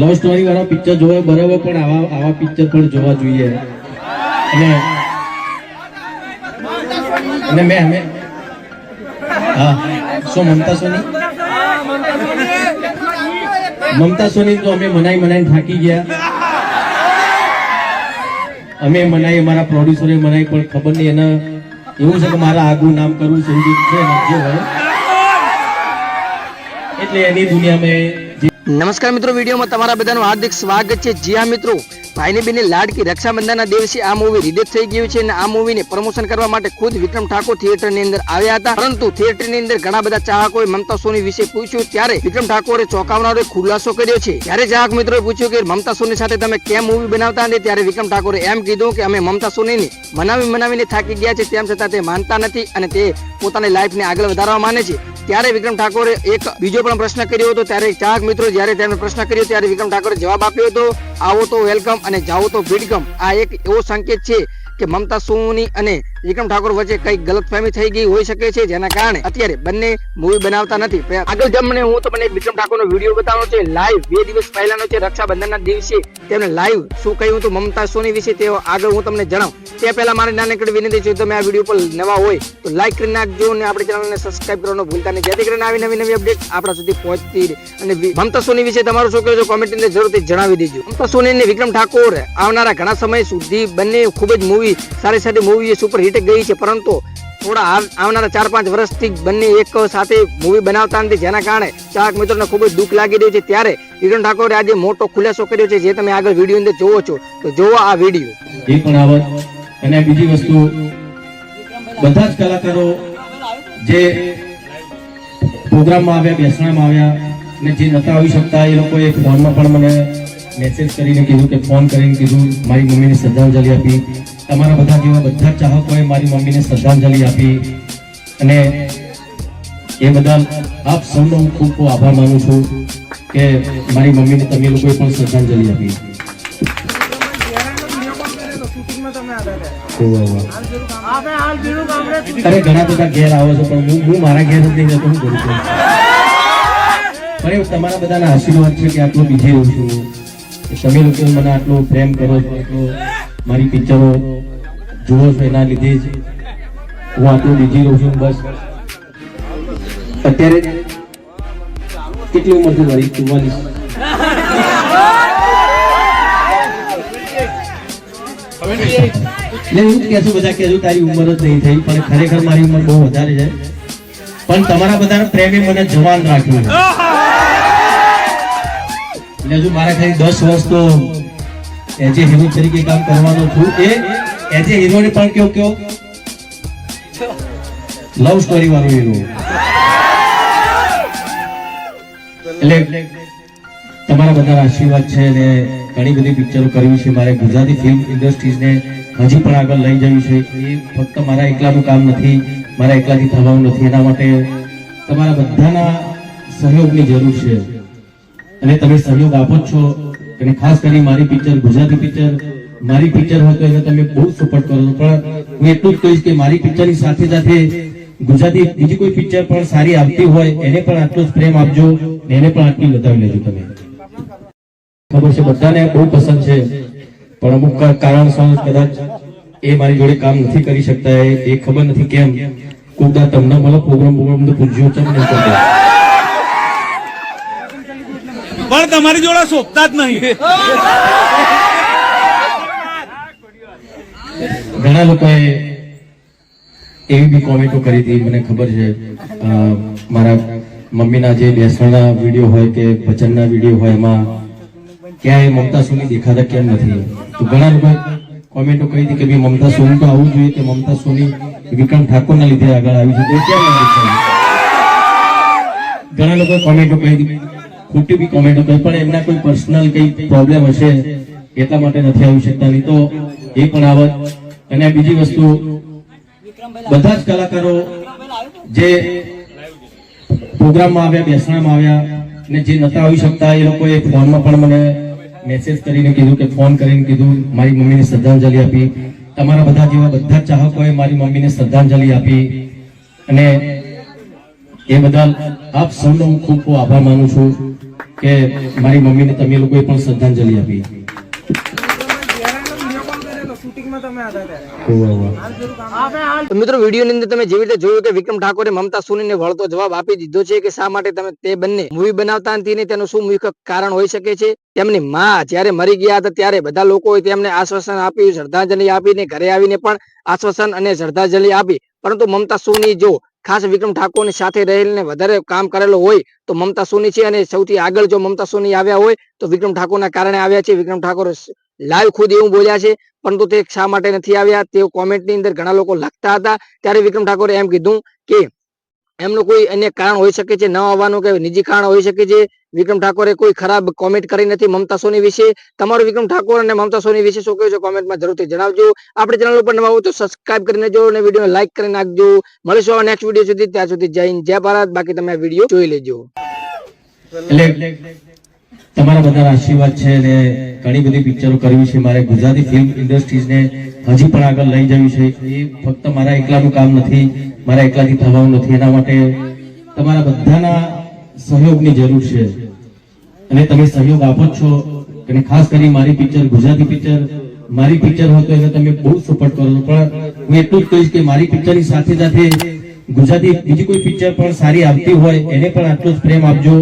Love story વાળા picture જોવા બરાબર, પણ આવા આવા પિક્ચર પણ જોવા જોઈએ. અને અને મેં અમે હા, શું, મમતા સોની? મમતા સોની તો અમે મનાઈ મનાઈ થાકી ગયા. અમે મનાઈ, અમારા પ્રોડ્યુસરે મનાઈ, પણ ખબર નહીં, એના એવું છે કે મારા આગું નામ કરવું છે છે એટલે એની દુનિયામાં જે નમસ્કાર મિત્રો વિડીયોમાં તમારા બધાનું હાર્દિક સ્વાગત છે. જી હા મિત્રો ભાઈને બેને લાડકી રક્ષાબંધનના દિવસે આ મૂવી રિલીઝ થઈ ગયું છે અને આ મૂવીને પ્રમોશન કરવા માટે ખુદ વિક્રમ ઠાકોર થિયેટરની અંદર આવ્યા હતા. પરંતુ થિયેટરની અંદર ઘણા બધા ચાહકોએ મમતા સોની વિશે પૂછ્યું, ત્યારે વિક્રમ ઠાકોરે ચોંકાવનારો ખુલાસો કર્યો છે. ત્યારે ચાહક મિત્રોએ પૂછ્યું કે મમતા સોની સાથે તમે કેમ મૂવી બનાવતા નથી ત્યારે વિક્રમ ઠાકોરે એમ કીધું કે અમે મમતા સોનીને મનાવી મનાવીને થાકી ગયા છે, તેમ છતાં તે માનતા નથી અને તે પોતાની લાઈફને આગળ વધારવા માને છે. ત્યારે વિક્રમ ઠાકોરે એક બીજો પણ પ્રશ્ન કર્યો હતો. ત્યારે ચાહક મિત્રો જ્યારે તેમણે પ્રશ્ન કર્યો, ત્યારે વિક્રમ ઠાકોરે જવાબ આપ્યો હતો, આવો તો વેલકમ અને જાઓ તો ભીડકમ આ એક એવો સંકેત છે કે મમતા સોની અને વિક્રમ ઠાકોર વચ્ચે કઈ ગલતફહેમી થઈ ગઈ હોઈ શકે છે, જેના કારણે અત્યારે બંને મૂવી બનાવતા નથી. આગળ જમને હું તમને વિક્રમ ઠાકોરનો વીડિયો બતાવવાનો છે. લાઈવ બે દિવસ પહેલાનો છે, રક્ષાબંધનના દિવસે. તેમણે લાઈવ શું કહ્યું હતું, મમતા સોની વિશે તેઓ આગળ હું તમને જણાવું. તે પહેલા મારી નાનકડી વિનંતી છે તમે આ વીડિયો પર નવા હોય, તો લાઈક કરી નાખજો અને આપણી ચેનલને સબસ્ક્રાઇબ કરવાનો ભૂલતા નહીં. જેથી કરીને આવી નવી નવી અપડેટ આપણા સુધી પહોંચતી અને મમતા સોની વિશે તમારો શું કહ્યું છે કોમેન્ટની અંદર જરૂરથી જણાવી દેજો. મમતા સોની અને વિક્રમ ઠાકોર આવનારા ઘણા સમય સુધી બંને ખૂબ જ મૂવી સારી સારી મૂવી સુપર હિટ ગઈ છે, પરંતુ થોડા આવનારા ચાર પાંચ વર્ષથી બંને એક સાથે મૂવી બનાવતા નથી, જેના કારણે ચાહક મિત્રોને ખૂબ જ દુઃખ લાગી રહ્યું છે. ત્યારે કિરણ ઠાકોરે આજે મોટો ખુલાસો કર્યો છે, જે તમે આગળ વીડિયો અંદર જોવો છો. તો જોવો આ વીડિયો. એ પણ આવત. અને બીજી વસ્તુ, બધા જ કલાકારો જે પ્રોગ્રામમાં આવ્યા, બેસણામાં આવ્યા, અને જે નતા આવી શકતા, એ લોકોએ ફોનમાં પણ મને મેસેજ કરીને કીધું કે ફોન કરીને કીધું, મારી મમ્મીને શ્રદ્ધાંજલિ આપી. તમારા બધા જેવા બધા ચાહકોએ મારી મમ્મીને શ્રદ્ધાંજલિ આપી અને એ બદલ આપ સૌનો હું ખૂબ ખૂબ આભાર માનું છું કે મારી મમ્મીને તમે લોકોએ પણ શ્રદ્ધાંજલિ આપી. અરે, ઘણા બધા ઘેર આવો છો, પણ હું હું મારા ઘેર જ નહીં જતો, હું કરું છું. એ તમારા બધાના આશીર્વાદ છે કે આટલો બીજી રહું છું. તમે લોકો મને આટલો પ્રેમ કરો છો, આટલો મારી પિક્ચરો જુઓ છો, એના લીધે જ હું આટલું બીજી રહું છું, બસ. અત્યારે કેટલી ઉંમર છે મારી? ચુમ્માલીસ. કહેશું બધા કહેશું તારી ઉંમર જ નહીં થઈ, પણ ખરેખર મારી ઉંમર બહુ વધારે છે. પણ તમારા બધાના પ્રેમે મને જવાન રાખ્યું એટલે હજુ મારા ખાલી દસ વર્ષ તો એઝ એ હીરો તરીકે કામ કરવાનો છું. એ એઝ એ હીરોને પણ કયો કયો? લવ સ્ટોરી વાળો હીરો. એટલે તમારા બધા આશીર્વાદ છે અને ઘણી બધી પિક્ચરો કરવી છે. મારે ગુજરાતી ફિલ્મ ઇન્ડસ્ટ્રીઝને હજી પણ આગળ લઈ જવી છે. એ ફક્ત મારા એકલાનું કામ નથી, મારા એકલાથી થવાનું નથી. એના માટે તમારા બધાના સહયોગની જરૂર છે. અને તમે સહયોગ આપો જ છો. અને ખાસ કરી મારી પિક્ચર ગુજરાતી પિક્ચર મારી પિક્ચર હોય તો એને તમે બહુ સપોર્ટ કરો. પણ હું એટલું જ કહીશ કે મારી પિક્ચરની સાથે સાથે ગુજરાતી બીજી કોઈ પિક્ચર પણ સારી આવતી હોય, એને પણ આટલો જ પ્રેમ આપજો એને પણ આટલી બતાવી લેજો તમે. ખબર છે, બધાને બહુ પસંદ છે, પણ અમુક કારણસર કદાચ એ મારી જોડે કામ નથી કરી શકતા, એ ખબર નથી કેમ. કોકદા તમને મળો પ્રોગ્રામ પ્રોગ્રામ પૂછ્યો તમને પણ તમારી જોડે શોભતા જ નહીં. ઘણા લોકોએ એવી બી કોમેન્ટો કરી હતી, મને ખબર છે મારા મમ્મીના જે બેસવાના વીડિયો હોય કે ભજનના વીડિયો હોય, એમાં ક્યાંય મમતા સોની દેખાતા કેમ નથી? તો ઘણા લોકો કોમેન્ટો કરી હતી કે ભાઈ મમતા સોની તો આવવું જોઈએ કે મમતા સોની વિક્રમ ઠાકોરના લીધે આગળ આવી છે, તો કેમ ના ઘણા લોકો કોમેન્ટો કરી હતી ખોટી બી કોમેન્ટો કરી પણ એમના કોઈ પર્સનલ કઈ પ્રોબ્લેમ હશે, એટલા માટે નથી આવી શકતા. નહીં તો એ પણ આવત. અને બીજી વસ્તુ, બધા જ કલાકારો જે પ્રોગ્રામમાં આવ્યા, બેસણામાં આવ્યા, ને જે નતા આવી શકતા, એ લોકોએ ફોનમાં પણ મને મેસેજ કરીને કીધું કે ફોન કરીને કીધું, મારી મમ્મીને શ્રદ્ધાંજલિ આપી. તમારા બધા જેવા બધા ચાહકોએ મારી મમ્મીને શ્રદ્ધાંજલિ આપી. અને એ બદલ આપ સૌનો હું ખૂબ ખૂબ આભાર માનું છું કે મારી મમ્મીને તમે લોકોએ પણ શ્રદ્ધાંજલિ આપી. મિત્રો વીડિયો ની અંદર તમે જેવી રીતે જોયું કે વિક્રમ ઠાકોરે મમતા સોનીને વળતો જવાબ આપી દીધો છે કે શા માટે તમે તે બંને મૂવી બનાવતા નથી ને તેનું શું મુખ્ય કારણ હોઈ શકે છે? તેમની માં જ્યારે મરી ગયા હતા ત્યારે બધા લોકોએ તેમને આશ્વાસન આપ્યું શ્રદ્ધાંજલિ આપીને ઘરે આવીને પણ આશ્વાસન અને શ્રદ્ધાંજલિ આપી. પરંતુ મમતા સુની જો ખાસ વિક્રમ ઠાકોરની સાથે રહીને વધારે કામ કરેલો હોય તો મમતા સોની છે અને સૌથી આગળ જો મમતા સોની આવ્યા હોય તો વિક્રમ ઠાકોરના કારણે આવ્યા છે. વિક્રમ ઠાકોર લાઈવ ખુદ એવું બોલ્યા છે, પરંતુ તે શા માટે નથી આવ્યા તેઓ કોમેન્ટની અંદર ઘણા લોકો લખતા હતા. ત્યારે વિક્રમ ઠાકોરે એમ કીધું કે એમનું કોઈ અન્ય કારણ હોઈ શકે છે, ન આવવાનું કે નિજી કારણ હોઈ શકે છે. વિક્રમ ઠાકોરે કોઈ ખરાબ કોમેન્ટ કરી નથી મમતા સોની વિશે. તમારું વિક્રમ ઠાકોર અને મમતા સોની વિશે શું કહ્યું છે કોમેન્ટમાં જરૂરથી જણાવજો. આપણે ચેનલ ઉપર નવા તો સબસ્ક્રાઇબ કરીને જો અને વીડિયો લાઈક કરી નાખજો. મળીશું નેક્સ્ટ વીડિયો સુધી. ત્યાં સુધી જય હિન્દ, જય ભારત. બાકી તમે વીડિયો જોઈ લેજો. તમારા બધા આશીર્વાદ છે અને ઘણી બધી પિક્ચરો કરવી છે. મારે ગુજરાતી ફિલ્મ ઇન્ડસ્ટ્રીઝને હજી પણ આગળ લઈ જવી છે. એ ફક્ત મારા એકલાનું કામ નથી. મારા એકલાથી થવાનું નથી. એના માટે તમારા બધાના સહયોગની જરૂર છે. અને તમે સહયોગ આપો છો. અને ખાસ કરી મારી પિક્ચર, ગુજરાતી પિક્ચર. મારી પિક્ચર હોય તો એને તમે બહુ સપોર્ટ કરો છો. પણ હું એટલું જ કહીશ કે મારી પિક્ચરની સાથે સાથે ગુજરાતી બીજી કોઈ પિક્ચર પણ સારી આવતી હોય, એને પણ આટલો જ પ્રેમ આપજો.